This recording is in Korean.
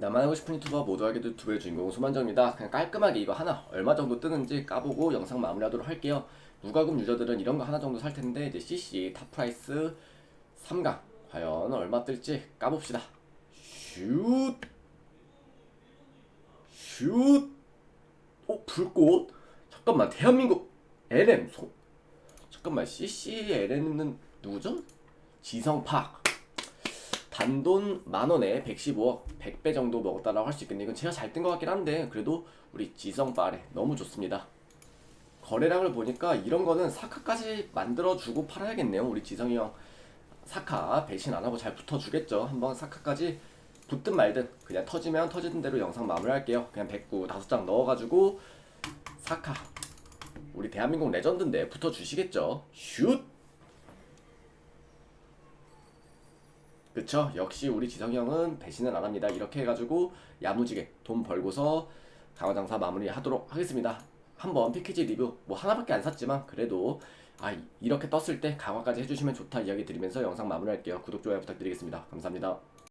나만 하고 싶은 유튜버 모두 하게 될 유튜브의 주인공 소만정입니다. 그냥 깔끔하게 이거 하나 얼마 정도 뜨는지 까보고 영상 마무리하도록 할게요. 무과금 유저들은 이런 거 하나 정도 살 텐데 이제 CC 탑 프라이스 3강 과연 얼마 뜰지 까봅시다. 슛, 슛, 어 불꽃. 잠깐만 대한민국 LM 소. 잠깐만 CC LM은 누구죠? 지성팍. 단돈 만 원에 115억 100배 정도 먹었다라고 할 수 있겠네. 이건 제가 잘 뜬 것 같긴 한데 그래도 우리 지성 빠레 너무 좋습니다. 거래량을 보니까 이런 거는 사카까지 만들어 주고 팔아야겠네요. 우리 지성이 형 사카 배신 안 하고 잘 붙어주겠죠. 한번 사카까지 붙든 말든 그냥 터지면 터지는 대로 영상 마무리할게요. 그냥 109 다섯 장 넣어가지고 사카 우리 대한민국 레전드인데 붙어주시겠죠. 슛! 그쵸? 역시 우리 지성이 형은 배신은 안 합니다. 이렇게 해가지고 야무지게 돈 벌고서 강화장사 마무리하도록 하겠습니다. 한번 패키지 리뷰 뭐 하나밖에 안 샀지만 그래도 아 이렇게 떴을 때 강화까지 해주시면 좋다 이야기 드리면서 영상 마무리할게요. 구독 좋아요 부탁드리겠습니다. 감사합니다.